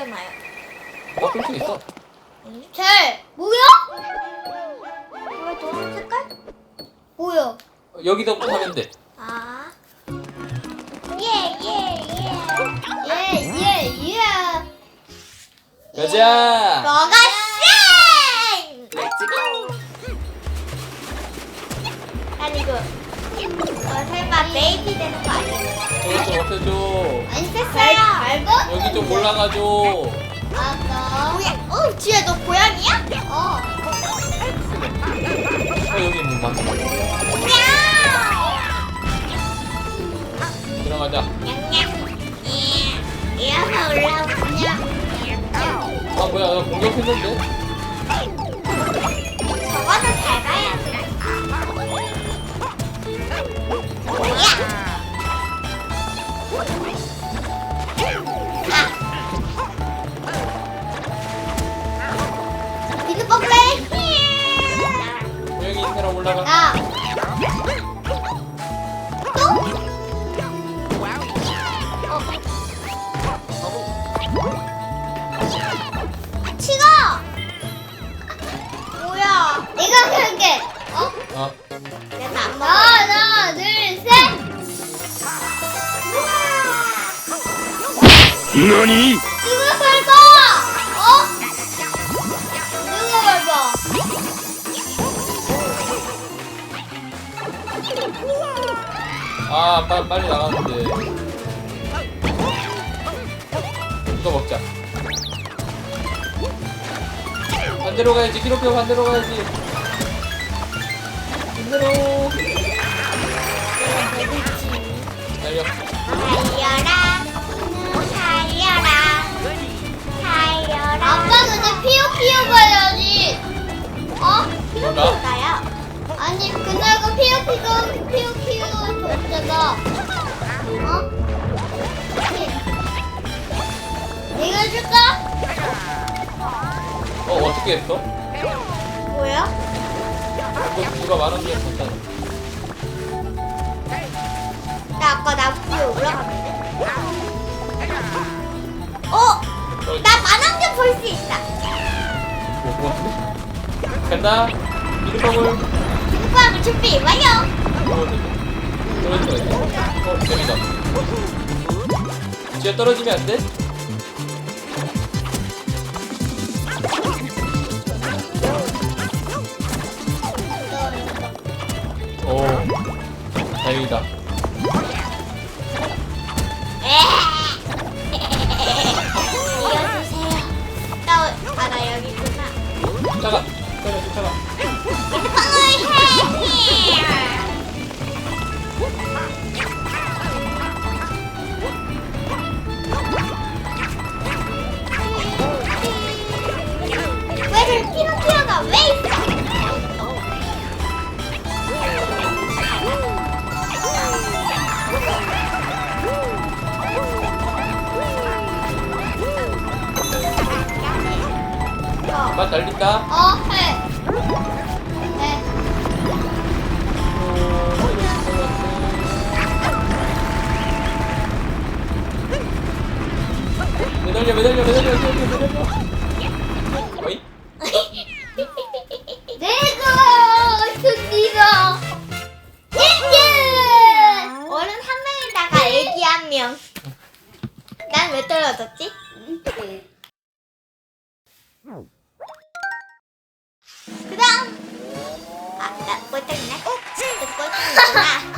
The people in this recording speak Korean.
않아요. 어, 그럴 수 있어. 젤 뭐야? 왜 노란 색깔? 뭐야? 어, 여기다 하면 돼. 아. 예 예예 가자. 뭐가 여기 좀 없애줘. 안 됐어요. 밟아? 여기 좀 올라가줘. 뭐야? 어, 지혜 너 고양이야? 어 어, 여기 문 막혀. 들어가자. 아, 뭐야, 나 공격했는데? 저거는 돼. 올라가. 아 치가! 뭐야? 내가 그게 어 어, 내가 안 먹어. 하나 둘셋 何 아, 빨리, 빨리 나가는데. 이거 먹자. 반대로 가야지. 기록표 반대로 가야지. 반대로. 달려. 어, 어떻게 했어? 뭐야? 이거 누가 말한 게 없었잖아. 나 아까 나무 위에 올라갔는데? 어! 어, 나 만원경 볼 수 있다. 뭐, 뭐? 간다. 미르방울. 오빠 준비 완료. 안 돼. 어, 재미다. 뒤에 떨어지면 안 돼? 쫓아가. 빨리 쫓아가. 맛 달린다. 어해 네. 매달려, 매달려, 매달려, 매달려, 매달려. 어이? 내가 승리다 예예 어른 한 명에다가 애기 한 명. 난 왜 떨어졌지? 그다음 아, 나 꼴등이네. 어, 꼴등이구나.